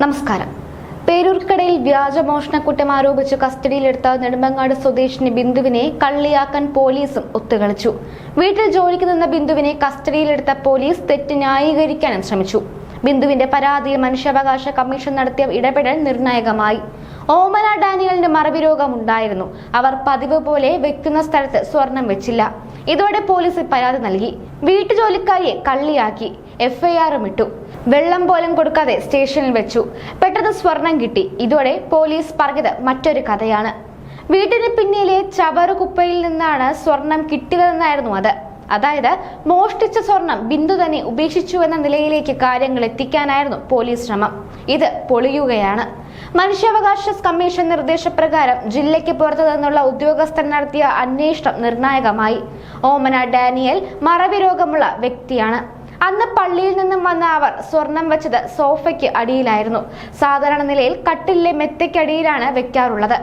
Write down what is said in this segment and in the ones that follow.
നമസ്കാരം. പേരൂർക്കടയിൽ വ്യാജമോഷണ കുറ്റം ആരോപിച്ച് കസ്റ്റഡിയിലെടുത്ത നെടുമ്പങ്ങാട് സ്വദേശിനി ബിന്ദുവിനെ കള്ളിയാക്കാൻ പോലീസും ഒത്തുകളിച്ചു. വീട്ടിൽ ജോലിക്ക് നിന്ന ബിന്ദുവിനെ കസ്റ്റഡിയിലെടുത്ത പോലീസ് തെറ്റ് ന്യായീകരിക്കാനും ശ്രമിച്ചു. ബിന്ദുവിന്റെ പരാതിയിൽ മനുഷ്യാവകാശ കമ്മീഷൻ നടത്തിയ ഇടപെടൽ നിർണായകമായി. ഓമന ഡാനിയലിന്റെ മറവി രോഗം ഉണ്ടായിരുന്നു അവർ പതിവ് പോലെ വെക്കുന്ന സ്ഥലത്ത് സ്വർണം വെച്ചില്ല. ഇതോടെ പോലീസിൽ പരാതി നൽകി. വീട്ടുജോലിക്കാരിയെ കള്ളിയാക്കി. എഫ്ഐആറും ഇട്ടു. വെള്ളം പോലും കൊടുക്കാതെ സ്റ്റേഷനിൽ വെച്ചു. പെട്ടെന്ന് സ്വർണം കിട്ടി. ഇതോടെ പോലീസ് പറഞ്ഞത് മറ്റൊരു കഥയാണ്. വീട്ടിന് പിന്നിലെ ചവറുകുപ്പയിൽ നിന്നാണ് സ്വർണം കിട്ടിയതെന്നായിരുന്നു അത്. അതായത് മോഷ്ടിച്ച സ്വർണം ബിന്ദു തന്നെ ഉപേക്ഷിച്ചു എന്ന നിലയിലേക്ക് കാര്യങ്ങൾ എത്തിക്കാനായിരുന്നു പോലീസ് ശ്രമം. ഇത് പൊളിയുകയാണ്. മനുഷ്യാവകാശ കമ്മീഷൻ നിർദ്ദേശപ്രകാരം ജില്ലയ്ക്ക് പുറത്തു നിന്നുള്ള ഉദ്യോഗസ്ഥൻ നടത്തിയ അന്വേഷണം നിർണായകമായി. ഓമന ഡാനിയൽ മറവി രോഗമുള്ള വ്യക്തിയാണ്. അന്ന് പള്ളിയിൽ നിന്നും വന്ന അവർ സ്വർണം വെച്ചത് സോഫയ്ക്ക് അടിയിലായിരുന്നു. സാധാരണ നിലയിൽ കട്ടിലെ മെത്തയ്ക്കടിയിലാണ് വെക്കാറുള്ളത്.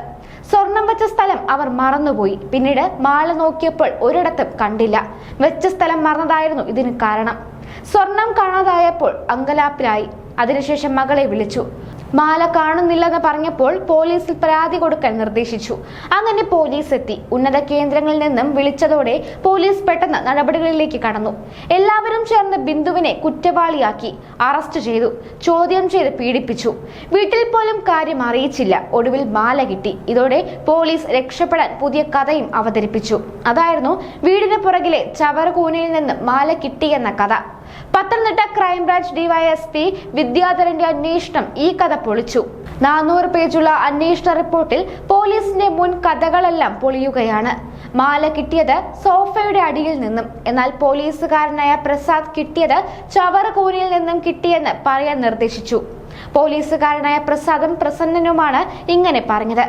സ്വർണം വെച്ച സ്ഥലം അവർ മറന്നുപോയി. പിന്നീട് മാള നോക്കിയപ്പോൾ ഒരിടത്തും കണ്ടില്ല. വെച്ച സ്ഥലം മറന്നതായിരുന്നു ഇതിന് കാരണം. സ്വർണം കാണാതായപ്പോൾ അങ്കലാപ്പിലായി. അതിനുശേഷം മകളെ വിളിച്ചു. മാല കാണുന്നില്ലെന്ന് പറഞ്ഞപ്പോൾ പോലീസിൽ പരാതി കൊടുക്കാൻ നിർദ്ദേശിച്ചു. അങ്ങനെ പോലീസ് എത്തി ഉന്നത കേന്ദ്രങ്ങളിൽ നിന്നും വിളിച്ചതോടെ പോലീസ് പെട്ടെന്ന് നടപടികളിലേക്ക് കടന്നു. എല്ലാവരും ചേർന്ന് ബിന്ദുവിനെ കുറ്റവാളിയാക്കി അറസ്റ്റ് ചെയ്തു ചോദ്യം ചെയ്ത് പീഡിപ്പിച്ചു. വീട്ടിൽ പോലും കാര്യം അറിയിച്ചില്ല. ഒടുവിൽ മാല കിട്ടി. ഇതോടെ പോലീസ് രക്ഷപ്പെടാൻ പുതിയ കഥയും അവതരിപ്പിച്ചു. അതായിരുന്നു വീടിന് പുറകിലെ ചവറുകൂനയിൽ നിന്ന് മാല കിട്ടിയെന്ന കഥ. പത്തനംതിട്ട ക്രൈംബ്രാഞ്ച് ഡിവൈഎസ്പി വിദ്യാധരന്റെ അന്വേഷണം ഈ കഥ പൊളിച്ചു. നാനൂറ് പേജുള്ള അന്വേഷണ റിപ്പോർട്ടിൽ പോലീസിന്റെ മുൻ കഥകളെല്ലാം പൊളിയുകയാണ്. മാല കിട്ടിയത് സോഫയുടെ അടിയിൽ നിന്നും. എന്നാൽ പോലീസുകാരനായ പ്രസാദ് കിട്ടിയത് ചവറുകൂനിയിൽ നിന്നും കിട്ടിയെന്ന് പറയാൻ നിർദ്ദേശിച്ചു. പോലീസുകാരനായ പ്രസാദും പ്രസന്നനുമാണ് ഇങ്ങനെ പറഞ്ഞത്.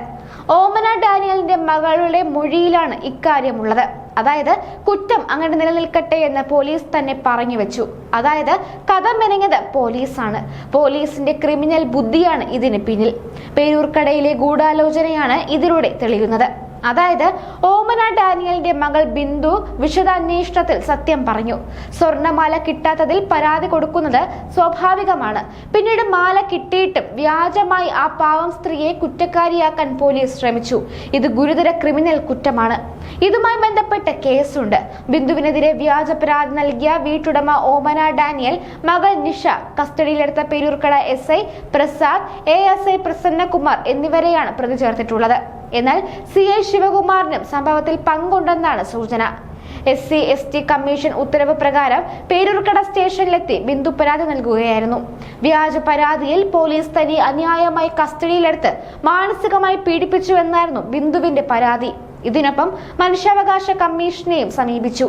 ഓമന ഡാനിയലിന്റെ മകളുടെ മൊഴിയിലാണ് ഇക്കാര്യമുള്ളത്. അതായത് കുറ്റം അങ്ങനെ നിലനിൽക്കട്ടെ എന്ന് പോലീസ് തന്നെ പറഞ്ഞു വെച്ചു. അതായത് കഥ മെനങ്ങത് പോലീസാണ്. പോലീസിന്റെ ക്രിമിനൽ ബുദ്ധിയാണ് ഇതിന് പിന്നിൽ. പേരൂർക്കടയിലെ ഗൂഢാലോചനയാണ് ഇതിലൂടെ തെളിയുന്നത്. അതായത് ഓമന ഡാനിയലിന്റെ മകൾ ബിന്ദു വിശദാന്വേഷണത്തിൽ സത്യം പറഞ്ഞു. സ്വർണമാല കിട്ടാത്തതിൽ പരാതി കൊടുക്കുന്നത് സ്വാഭാവികമാണ്. പിന്നീട് മാല കിട്ടിയിട്ടും വ്യാജമായി ആ പാവം സ്ത്രീയെ കുറ്റക്കാരിയാക്കാൻ പോലീസ് ശ്രമിച്ചു. ഇത് ഗുരുതര ക്രിമിനൽ കുറ്റമാണ്. ഇതുമായി ബന്ധപ്പെട്ട കേസുണ്ട്. ബിന്ദുവിനെതിരെ വ്യാജ പരാതി നൽകിയ വീട്ടുടമ ഓമന ഡാനിയൽ മകൾ നിഷ കസ്റ്റഡിയിലെടുത്ത Peroorkada S I Prasad A S I Prasannakumar എന്നിവരെയാണ് പ്രതി ചേർത്തിട്ടുള്ളത് എന്നാൽ സി എ ശിവകുമാറിനും സംഭവത്തിൽ പങ്കുണ്ടെന്നാണ് സൂചന. S C S T commission ഉത്തരവ് പ്രകാരം പേരൂർക്കട സ്റ്റേഷനിലെത്തി ബിന്ദു പരാതി നൽകുകയായിരുന്നു. വ്യാജ പരാതിയിൽ പോലീസ് തനി അന്യായമായി കസ്റ്റഡിയിലെടുത്ത് മാനസികമായി പീഡിപ്പിച്ചു എന്നായിരുന്നു ബിന്ദുവിന്റെ പരാതി. ഇതിനൊപ്പം മനുഷ്യാവകാശ കമ്മീഷനെയും സമീപിച്ചു.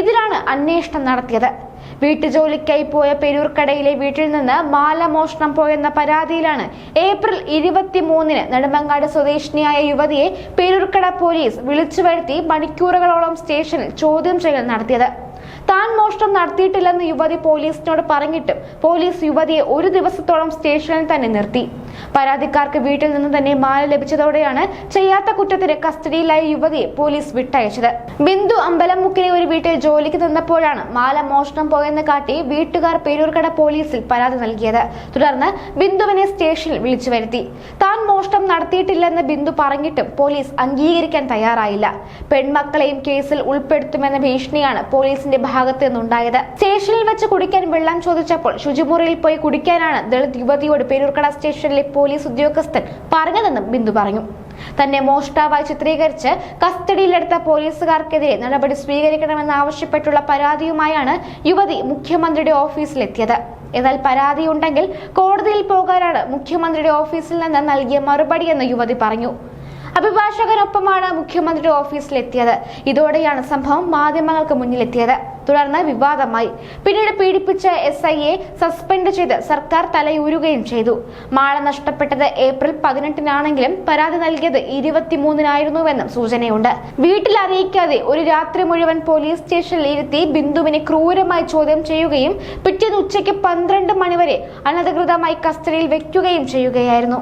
ഇതിലാണ് അന്വേഷണം നടത്തിയത്. വീട്ടുജോലിക്കായി പോയ പെരൂർക്കടയിലെ വീട്ടിൽ നിന്ന് മാല മോഷണം പോയെന്ന പരാതിയിലാണ് ഏപ്രിൽ ഇരുപത്തിമൂന്നിന് നെടുമങ്ങാട് സ്വദേശിനിയായ യുവതിയെ പെരൂർക്കട പോലീസ് വിളിച്ചു വരുത്തി മണിക്കൂറുകളോളം സ്റ്റേഷനിൽ ചോദ്യം ചെയ്യൽ നടത്തിയത്. താൻ മോഷണം നടത്തിയിട്ടില്ലെന്ന് യുവതി പോലീസിനോട് പറഞ്ഞിട്ടും പോലീസ് യുവതിയെ ഒരു ദിവസത്തോളം സ്റ്റേഷനിൽ തന്നെ നിർത്തി. പരാതിക്കാർക്ക് വീട്ടിൽ നിന്ന് തന്നെ മാല ലഭിച്ചതോടെയാണ് ചെയ്യാത്ത കുറ്റത്തിന് കസ്റ്റഡിയിലായ യുവതിയെ പോലീസ് വിട്ടയച്ചത്. ബിന്ദു അമ്പലമുക്കിലെ ഒരു വീട്ടിൽ ജോലിക്ക് നിന്നപ്പോഴാണ് മാല മോഷണം പോയെന്ന് കാട്ടി വീട്ടുകാർ പേരൂർക്കട പോലീസിൽ പരാതി നൽകിയത്. തുടർന്ന് ബിന്ദുവിനെ സ്റ്റേഷനിൽ വിളിച്ചു വരുത്തി. താൻ മോഷണം നടത്തിയിട്ടില്ലെന്ന് ബിന്ദു പറഞ്ഞിട്ടും പോലീസ് അംഗീകരിക്കാൻ തയ്യാറായില്ല. പെൺമക്കളെയും കേസിൽ ഉൾപ്പെടുത്തുമെന്ന ഭീഷണിയാണ് പോലീസിന്റെ ഭാഗത്ത് നിന്നുണ്ടായത്. സ്റ്റേഷനിൽ വെച്ച് കുടിക്കാൻ വെള്ളം ചോദിച്ചപ്പോൾ ശുചിമുറിയിൽ പോയി കുടിക്കാനാണ് ദളിത് യുവതിയോട് പേരൂർക്കട സ്റ്റേഷനിലെ പോലീസ് ഉദ്യോഗസ്ഥൻ പറഞ്ഞതെന്നും ബിന്ദു പറഞ്ഞു. തന്നെ മോഷ്ടാവായി ചിത്രീകരിച്ച് കസ്റ്റഡിയിലെടുത്ത പോലീസുകാർക്കെതിരെ നടപടി സ്വീകരിക്കണമെന്ന് ആവശ്യപ്പെട്ടുള്ള പരാതിയുമായാണ് യുവതി മുഖ്യമന്ത്രിയുടെ ഓഫീസിലെത്തിയത്. എന്നാൽ പരാതിയുണ്ടെങ്കിൽ കോടതിയിൽ പോകാനാണ് മുഖ്യമന്ത്രിയുടെ ഓഫീസിൽ നിന്ന് നൽകിയ മറുപടിയെന്ന് യുവതി പറഞ്ഞു. അഭിഭാഷകനൊപ്പമാണ് മുഖ്യമന്ത്രിയുടെ ഓഫീസിലെത്തിയത്. ഇതോടെയാണ് സംഭവം മാധ്യമങ്ങൾക്ക് മുന്നിലെത്തിയത്. തുടർന്ന് വിവാദമായി. പിന്നീട് പീഡിപ്പിച്ച എസ് ഐയെ സസ്പെൻഡ് ചെയ്ത് സർക്കാർ തലയൂരുകയും ചെയ്തു. മാള നഷ്ടപ്പെട്ടത് ഏപ്രിൽ പതിനെട്ടിനാണെങ്കിലും പരാതി നൽകിയത് ഇരുപത്തിമൂന്നിനായിരുന്നുവെന്നും സൂചനയുണ്ട്. വീട്ടിൽ അറിയിക്കാതെ ഒരു രാത്രി മുഴുവൻ പോലീസ് സ്റ്റേഷനിൽ ഇരുത്തി ബിന്ദുവിനെ ക്രൂരമായി ചോദ്യം ചെയ്യുകയും പിറ്റേന്ന് ഉച്ചയ്ക്ക് പന്ത്രണ്ട് മണിവരെ അനധികൃതമായി കസ്റ്റഡിയിൽ വെക്കുകയും ചെയ്യുകയായിരുന്നു.